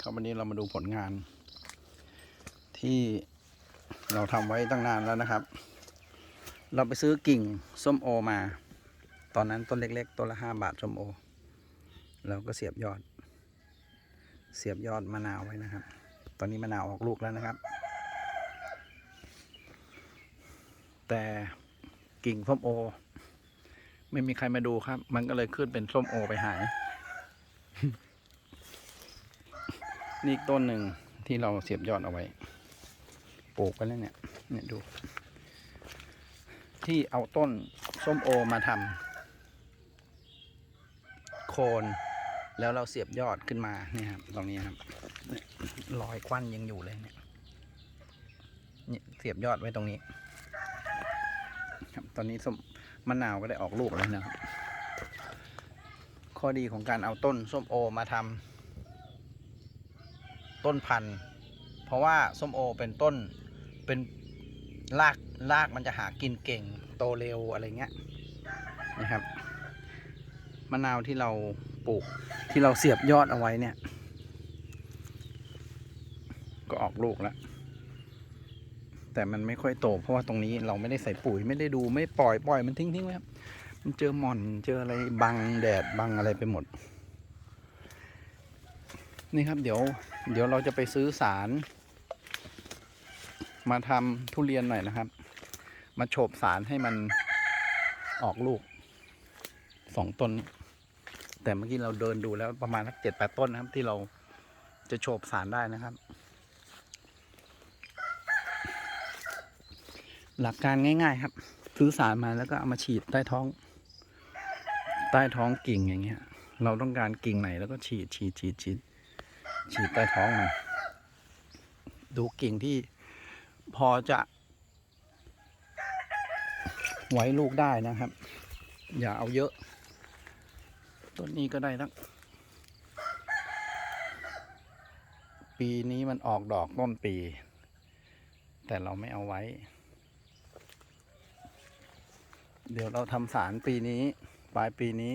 ครับวันนี้เรามาดูผลงาน ที่เราทำไว้ตั้งนานแล้วนะครับ เราไปซื้อกิ่งส้มโอมา ตอนนั้นต้นเล็กๆต้นละห้าบาทส้มโอ เราก็เสียบยอด เสียบยอดมะนาวไว้นะครับ ตอนนี้มะนาวออกลูกแล้วนะครับ แต่กิ่งส้มโอ ไม่มีใครมาดูครับ มันก็เลยขึ้นเป็นส้มโอไปหาย นี่อีกต้นหนึ่งที่เราเสียบยอดเอาไว้ปลูกไปแล้วเนี่ย เนี่ยดู ที่เอาต้นส้มโอมาทำโคนแล้วเราเสียบยอดขึ้นมาเนี่ยครับตรงนี้ครับเนี่ยรอยควันยังอยู่เลยเนี่ยเนี่ยเสียบยอดไว้ตรงนี้ ครับตอนนี้ส้มมะนาวก็ได้ออกลูกแล้วนะครับ ข้อดีของการเอาต้นส้มโอมาทำ ต้นพันธุ์ เพราะว่าส้มโอเป็นต้นเป็นรากรากมันจะหากินเก่งโตเร็วอะไรเงี้ยนะครับมะนาวที่เราปลูกที่เราเสียบยอดเอาไว้เนี่ย ก็ออกลูกแล้ว แต่มันไม่ค่อยโต เพราะว่าตรงนี้เราไม่ได้ใส่ปุ๋ยไม่ได้ดูไม่ปล่อยปล่อยมันทิ้งทิ้งไว้ครับมันเจอหม่อนเจออะไรบังแดดบังอะไรไปหมด นี่ครับเดี๋ยวเดี๋ยวเราจะไปซื้อสาร มาทำทุเรียนหน่อยนะครับ มาโฉบสารให้มันออกลูกสองต้น แต่เมื่อกี้เราเดินดูแล้วประมาณสักเจ็ดแปดต้นนะครับ ที่เราจะโฉบสารได้นะครับ หลักการง่าย ๆ ครับ ซื้อสารมาแล้วก็เอามาฉีดใต้ท้อง ใต้ท้องกิ่งอย่างเงี้ย เราต้องการกิ่งไหนแล้วก็ฉีดฉีดฉีดฉีด ฉีดใต้ท้องมันดูกิ่งที่พอจะ ไว้ลูกได้นะครับ อย่าเอาเยอะ ต้นนี้ก็ได้ทั้งปีนี้มันออกดอกต้นปี แต่เราไม่เอาไว้ เดี๋ยวเราทำสารปีนี้ ปลายปีนี้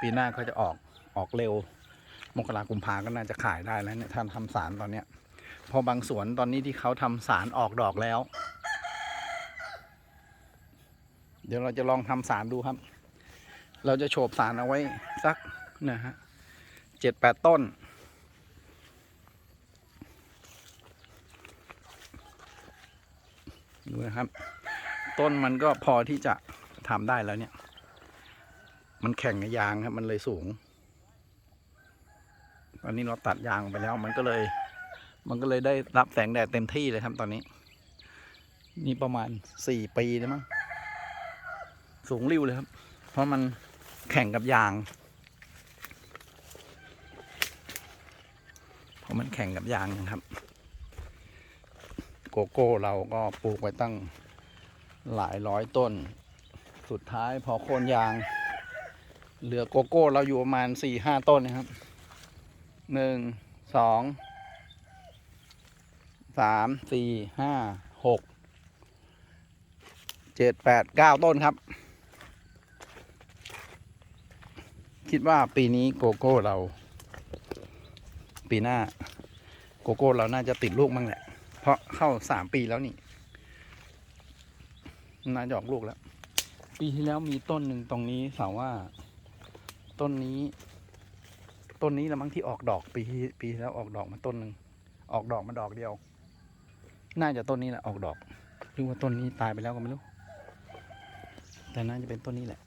ปีหน้าก็จะออกออกเร็ว มกรากุมภาก็น่าจะขายได้แล้วเนี่ยท่านทำสารตอนเนี้ยพอบางสวนตอนนี้ที่เขาทำสารออกดอกแล้ว เดี๋ยวเราจะลองทำสารดูครับ เราจะโฉบสารเอาไว้สักนะฮะเจ็ดแปดต้น ดูนะครับ ต้นมันก็พอที่จะทำได้แล้วเนี่ย มันแข่งกับยางครับ มันเลยสูง อันนี้เราตัดยางไปแล้ว มันก็เลย มันก็เลยได้รับแสงแดดเต็มที่เลยครับตอนนี้ นี่ประมาณสี่ปีเลยมั้งสูงริ้วเลยครับ เพราะมันแข่งกับยางเพราะมันแข่งกับยางนะครับ โกโก้เราก็ปลูกไว้ตั้งหลายร้อยต้น สุดท้ายพอโค่นยาง เหลือโกโก้เราอยู่ประมาณสี่ห้าต้นนะครับ หนึ่งสองสามสี่ห้าหกเจ็ดแปดเก้าต้นครับ คิดว่าปีนี้โกโก้เรา ปีหน้า โกโก้เราน่าจะติดลูกมั้งแหละ เพราะเข้าสามปีแล้วนี่ น่าจะออกลูกแล้ว ปีที่แล้วมีต้นหนึ่งตรงนี้สาวว่า ต้นนี้ ต้นนี้ละมั้งที่ออกดอกปีที่ปีแล้วออกดอกมาต้นหนึ่งออกดอกมาดอกเดียว น่าจะต้นนี้แหละออกดอกหรือว่าต้นนี้ตายไปแล้วก็ไม่รู้ แต่น่าจะเป็นต้นนี้แหละ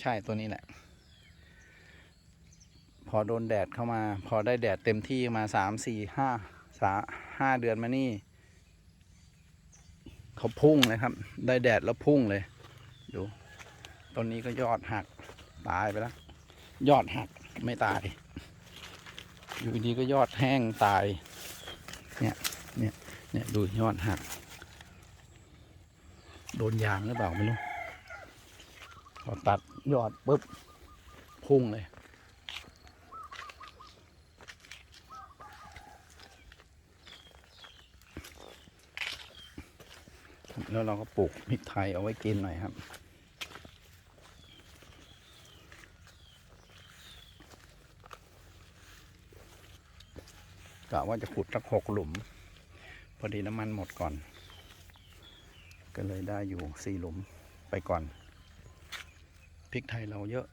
ใช่ตัวนี้แหละ พอโดนแดดเข้ามา พอได้แดดเต็มที่มาสามสี่ห้าสาห้าเดือนมานี่เขาพุ่งเลยครับ ได้แดดแล้วพุ่งเลย ดูต้นนี้ก็ยอดหัก ตายไปแล้ว ยอดหักไม่ตาย อยู่ดีก็ยอดแห้งตาย เนี่ย เนี่ย เนี่ยดูยอดหัก โดนยางหรือเปล่าไม่รู้พอตัดยอดปุ๊บพุ่งเลยแล้วเราก็ปลูกพริกไทยเอาไว้กินหน่อยครับ กะว่าจะขุดสักหกหลุม พอดีน้ำมันหมดก่อน ก็เลยได้อยู่สี่หลุมไปก่อนพริกไทยเราเยอะ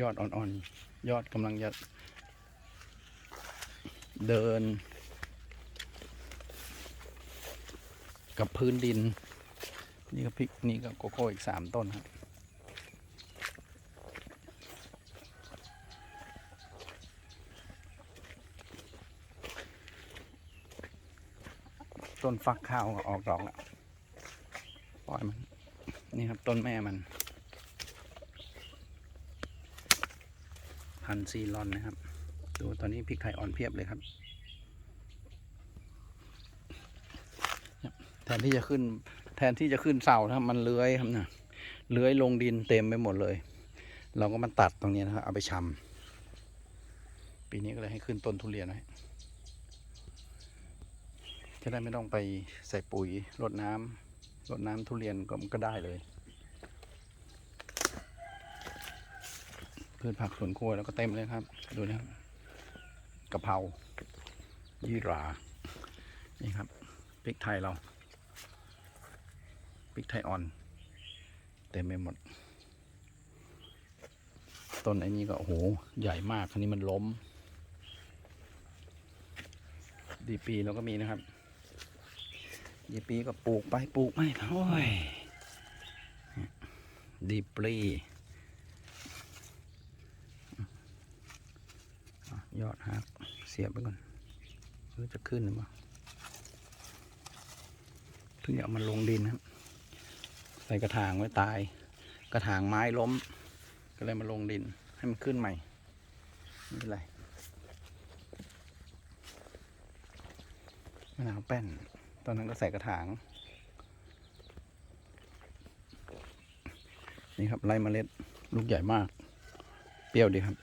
ยอดอ่อนๆ ยอดกำลังจะเดิน กับพื้นดิน นี่ก็พริกนี่ก็โกโก้อีกสามต้นครับ ต้นฟักข้าวก็ออกดอกแล้วปล่อยมัน นี่ครับต้นแม่มัน พันซีลอนนะครับ ดูตอนนี้พริกไทยอ่อนเพียบเลยครับ แทนที่จะขึ้น แทนที่จะขึ้นเสานะครับมันเลื้อยครับนะเลื้อยลงดินเต็มไปหมดเลย เราก็มาตัดตรงนี้นะครับ เอาไปชำปีนี้ก็เลยให้ขึ้นต้นทุเรียนไว้ จะได้ไม่ต้องไปใส่ปุ๋ยรดน้ำรดน้ำทุเรียนก็มันก็ได้เลยพืชผักสวนครัวแล้วก็เต็มเลยครับ ดูนะครับกะเพรายี่หรา นี่ครับพริกไทยเราพริกไทยอ่อน เต็มไปหมด ต้นไอ้นี้ก็ โอ้โห ใหญ่มากคันนี้มันล้ม ดีปีเราก็มีนะครับ ดีปีก็ปลูกไปปลูกไม่โอ้ยดีปลียอดหักเสียบไปก่อนเพื่อจะขึ้นหรือเปล่าเพิ่งจะเอามันลงดินครับ ใส่กระถางไว้ตาย กระถางไม้ล้ม ก็เลยมาลงดิน ให้มันขึ้นใหม่ไม่เป็นไรมะนาวแป้น ตอนนั้นก็ใส่กระถาง นี่ครับไล่เมล็ดลูกใหญ่มาก เปรี้ยวดีครับ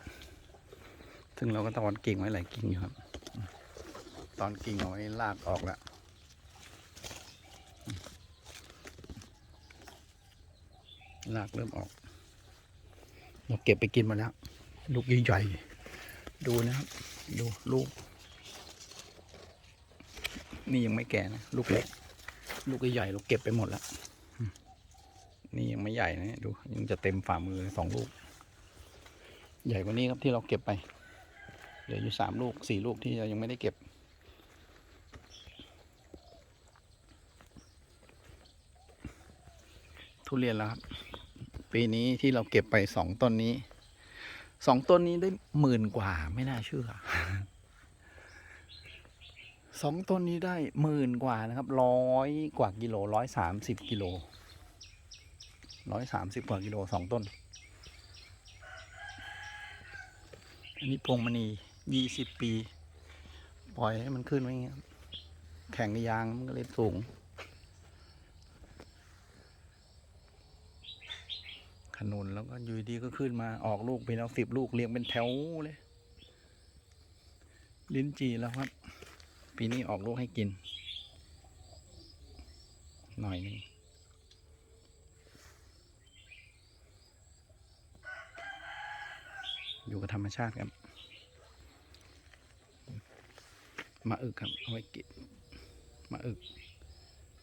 ซึ่งเราก็ตอนกิ่งไว้หลายกิ่งอยู่ครับ ตอนกิ่งเอาไว้ลากออกแล้วลากเริ่มออก เราเก็บไปกินมาแล้ว ลูกใหญ่ๆดูนะครับ ดูลูก นี่ยังไม่แก่นะ ลูกเล็ก ลูกใหญ่ๆเราเก็บไปหมดแล้วอืมนี่ยังไม่ใหญ่นะดู ยังจะเต็มฝ่ามือเลยสองลูก ใหญ่กว่านี้ครับที่เราเก็บไป เหลืออยู่สามลูกสี่ลูกที่เรายังไม่ได้เก็บทุเรียนแล้วครับปีนี้ที่เราเก็บไปสองต้นนี้สองต้นนี้ได้หมื่นกว่าไม่น่าเชื่อ สองต้นนี้ได้หมื่นกว่านะครับร้อยกว่ากิโลร้อยสามสิบกิโลร้อยสามสิบกว่ากิโลสองต้น อันนี้พวงมณียี่สิบปี ปล่อยให้มันขึ้นไว้เงี้ยแข่งยางมันก็เลยสูง ขนุนแล้วก็อยู่ดีก็ขึ้นมาออกลูกไปแล้วสิบลูกเรียงเป็นแถวเลย ลิ้นจีแล้วครับ ปีนี้ออกลูกให้กิน หน่อยหนึงอยู่กับธรรมชาติครับมาอึกครับเอาไว้กินมาอึก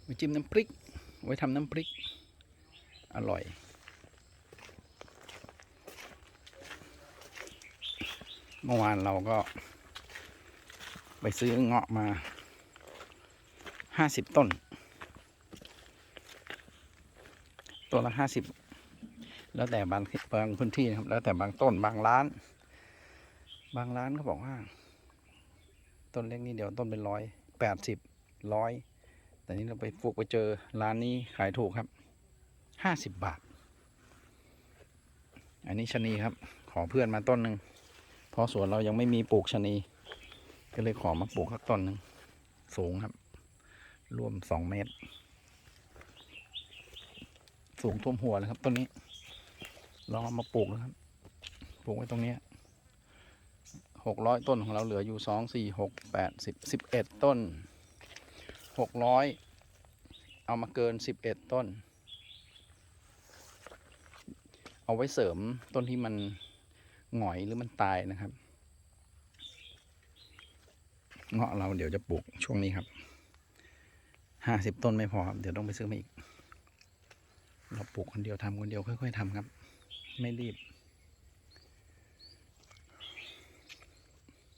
ไว้จิ้มน้ำพริก ไว้ทำน้ำพริก อร่อย เมื่อวานเราก็ ไปซื้อเงาะมาห้าสิบต้น ตัวละห้าสิบแล้วแต่บางบางพื้นที่ครับ แล้วแต่บางต้นบางร้าน บางร้านเขาบอกว่า ต้นเล็กนี่เดี๋ยวต้นเป็นร้อยแปดสิบร้อยแต่นี่เราไปฟุกไปเจอร้านนี้ขายถูกครับห้าสิบบาท อันนี้ชะนีครับ ขอเพื่อนมาต้นหนึ่งเพราะสวนเรายังไม่มีปลูกชะนี ก็เลยขอมาปลูกสักต้นหนึ่งสูงครับ รวมสองเมตร สูงท่วมหัวเลยครับต้นนี้ลองเอามาปลูกนะครับ ปลูกไว้ตรงนี้หกร้อยต้นของเราเหลืออยู่สองสี่หกแปดสิบสิบเอ็ดต้นหกร้อยเอามาเกินสิบเอ็ดต้น เอาไว้เสริมต้นที่มันหงอยหรือมันตายนะครับ เงาะเราเดี๋ยวจะปลูกช่วงนี้ครับห้าสิบต้นไม่พอครับเดี๋ยวต้องไปซื้อมาอีก เราปลูกคนเดียวทำคนเดียวค่อย ๆทำครับ ไม่รีบ